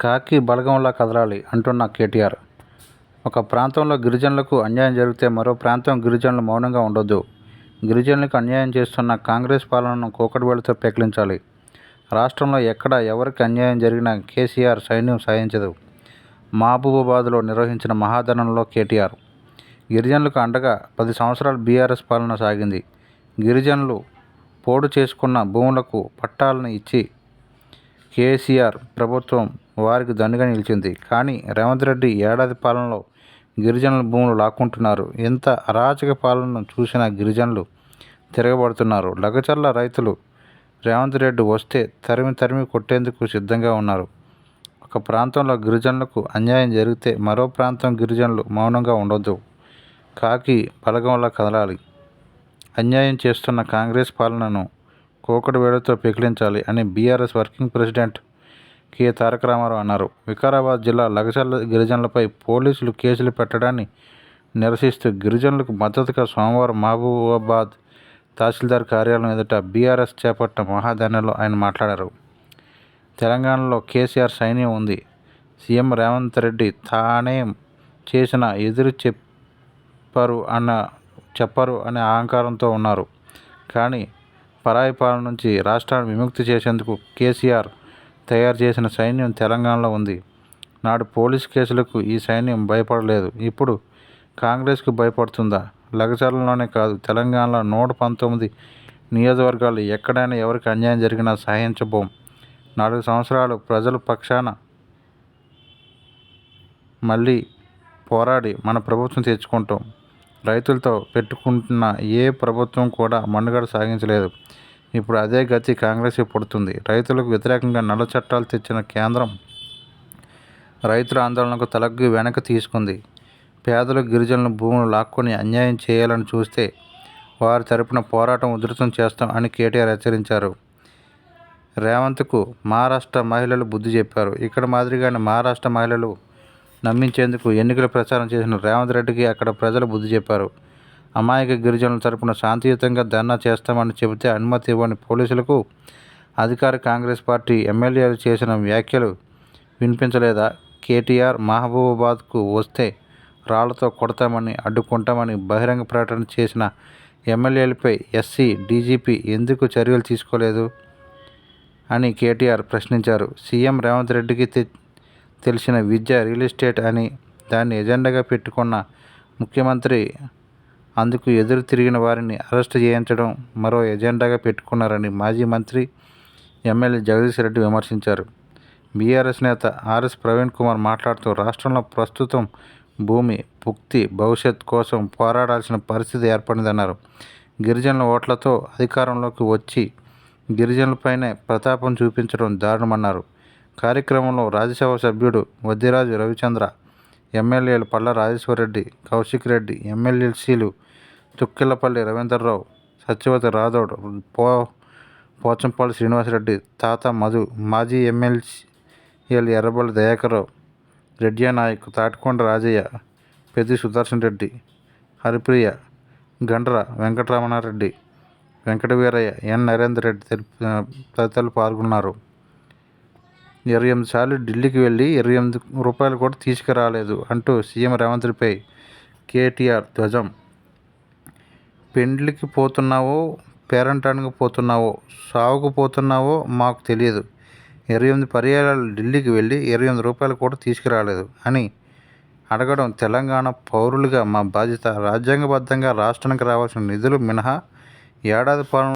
కాకి బలగంలా కదలాలి అంటున్న కేటీఆర్. ఒక ప్రాంతంలో గిరిజనులకు అన్యాయం జరిగితే మరో ప్రాంతం గిరిజనులు మౌనంగా ఉండొద్దు. గిరిజనులకు అన్యాయం చేస్తున్న కాంగ్రెస్ పాలనను కోకటివేళ్ళతో పెకిలించాలి. రాష్ట్రంలో ఎక్కడ ఎవరికి అన్యాయం జరిగినా కేసీఆర్ సైన్యం సాయించదు మహబూబాబాద్లో నిర్వహించిన మహాధనంలో కేటీఆర్. గిరిజనులకు అండగా పది సంవత్సరాలు బీఆర్ఎస్ పాలన సాగింది. గిరిజనులు పోడు చేసుకున్న భూములకు పట్టాలను ఇచ్చి కేసీఆర్ ప్రభుత్వం వారికి దండుగా నిలిచింది. కానీ రేవంత్ రెడ్డి ఏడాది పాలనలో గిరిజనుల భూములు లాక్కుంటున్నారు. ఎంత అరాచక పాలనను చూసిన గిరిజనులు తిరగబడుతున్నారు. లగచర్ల రైతులు రేవంత్ రెడ్డి వస్తే తరిమి తరిమి కొట్టేందుకు సిద్ధంగా ఉన్నారు. ఒక ప్రాంతంలో గిరిజనులకు అన్యాయం జరిగితే మరో ప్రాంతం గిరిజనులు మౌనంగా ఉండొద్దు. కాకి బలగంలా కదలాలి. అన్యాయం చేస్తున్న కాంగ్రెస్ పాలనను కోకటి వేడితో పెకిలించాలి అని BRS working president K. Taraka Ramarao అన్నారు. వికారాబాద్ జిల్లా లగచర్ల గిరిజనులపై పోలీసులు కేసులు పెట్టడాన్ని నిరసిస్తూ గిరిజనులకు మద్దతుగా సోమవారం మహబూబాబాద్ తహసీల్దార్ కార్యాలయం ఎదుట బీఆర్ఎస్ చేపట్టిన మహాధర్నాలో ఆయన మాట్లాడారు. తెలంగాణలో కేసీఆర్ సైన్యం ఉంది. సీఎం రేవంత్ రెడ్డి తానే చేసిన ఎదురు చెప్పరు అన్న చెప్పరు అనే అహంకారంతో ఉన్నారు. కానీ పరాయి పాలన నుంచి రాష్ట్రాన్ని విముక్తి చేసేందుకు కేసీఆర్ తయారు చేసిన సైన్యం తెలంగాణలో ఉంది. నాడు పోలీస్ కేసులకు ఈ సైన్యం భయపడలేదు. ఇప్పుడు కాంగ్రెస్కు భయపడుతుందా? లగచర్లలోనే కాదు తెలంగాణలో నూట పంతొమ్మిది నియోజకవర్గాలు ఎక్కడైనా ఎవరికి అన్యాయం జరిగినా సహించబోం. నాలుగు సంవత్సరాలు ప్రజల పక్షాన మళ్ళీ పోరాడి మన ప్రభుత్వం తెచ్చుకుంటాం. రైతులతో పెట్టుకుంటున్న ఏ ప్రభుత్వం కూడా మనుగడ సాగించలేదు. ఇప్పుడు అదే గతి కాంగ్రెస్ పడుతుంది. రైతులకు వ్యతిరేకంగా నల్ల చట్టాలు తెచ్చిన కేంద్రం రైతుల ఆందోళనకు తలగ్గి వెనక్కి తీసుకుంది. పేదలు గిరిజనుల భూములు లాక్కొని అన్యాయం చేయాలని చూస్తే వారి తరపున పోరాటం ఉధృతం చేస్తాం అని కేటీఆర్ హెచ్చరించారు. రేవంత్కు మహారాష్ట్ర మహిళలు బుద్ధి చెప్పారు. ఇక్కడ మాదిరిగానే మహారాష్ట్ర మహిళలు నమ్మించేందుకు ఎన్నికల ప్రచారం చేసిన రేవంత్ రెడ్డికి అక్కడ ప్రజలు బుద్ధి చెప్పారు. అమాయక గిరిజనుల తరపున శాంతియుతంగా ధర్నా చేస్తామని చెబితే అనుమతి ఇవ్వని పోలీసులకు అధికార కాంగ్రెస్ పార్టీ ఎమ్మెల్యేలు చేసిన వ్యాఖ్యలు వినిపించలేదా? కేటీఆర్ మహబూబాబాద్కు వస్తే రాళ్ళతో కొడతామని అడ్డుకుంటామని బహిరంగ ప్రకటన చేసిన ఎమ్మెల్యేలపై ఎస్సీ డీజీపీ ఎందుకు చర్యలు తీసుకోలేదు అని కేటీఆర్ ప్రశ్నించారు. సీఎం రేవంత్ రెడ్డికి తె తెలిసిన విద్య రియల్ ఎస్టేట్ అని దాన్ని ఎజెండాగా పెట్టుకున్న ముఖ్యమంత్రి అందుకు ఎదురు తిరిగిన వారిని అరెస్ట్ చేయించడం మరో ఎజెండాగా పెట్టుకున్నారని మాజీ మంత్రి ఎమ్మెల్యే జగదీష్ రెడ్డి విమర్శించారు. బీఆర్ఎస్ నేత ఆర్ఎస్ ప్రవీణ్ కుమార్ మాట్లాడుతూ రాష్ట్రంలో ప్రస్తుతం భూమి భుక్తి భవిష్యత్ కోసం పోరాడాల్సిన పరిస్థితి ఏర్పడిందన్నారు. గిరిజనుల ఓట్లతో అధికారంలోకి వచ్చి గిరిజనులపైనే ప్రతాపం చూపించడం దారుణమన్నారు. కార్యక్రమంలో రాజ్యసభ సభ్యుడు వద్దిరాజు రవిచంద్ర ఎమ్మెల్యేలు పల్ల రాజేశ్వరరెడ్డి కౌశిక్ రెడ్డి ఎమ్మెల్యేసీలు తుక్కిళ్ళపల్లి రవీంద్రరావు సత్యవతి రాథోడ్ పో పోచంపల్లి శ్రీనివాసరెడ్డి తాత మధు మాజీ ఎమ్మెల్యేలు ఎర్రబల్లి దయాకర్రావు రెడ్డియా నాయక్ తాటికొండ రాజయ్య పెద్ది సుదర్శన్ రెడ్డి హరిప్రియ గండ్ర వెంకటరమణారెడ్డి వెంకటవీరయ్య ఎన్ నరేందర్ రెడ్డి తదితరులు పాల్గొన్నారు. ఇరవై ఎనిమిది సార్లు ఢిల్లీకి వెళ్ళి ఇరవై ఎనిమిది రూపాయలు కూడా తీసుకురాలేదు అంటూ సీఎం రేవంత్ రెడ్డిపై కేటీఆర్ ధ్వజం. పెండ్లికి పోతున్నావో పేరంటానికి పోతున్నావో సావుకు పోతున్నావో మాకు తెలియదు. ఇరవై ఎనిమిది పర్యాయాలు ఢిల్లీకి వెళ్ళి ఇరవై ఎనిమిది రూపాయలు కూడా తీసుకురాలేదు అని అడగడం తెలంగాణ పౌరులుగా మా బాధ్యత. రాజ్యాంగబద్ధంగా రాష్ట్రానికి రావాల్సిన నిధులు మినహా ఏడాది పాలన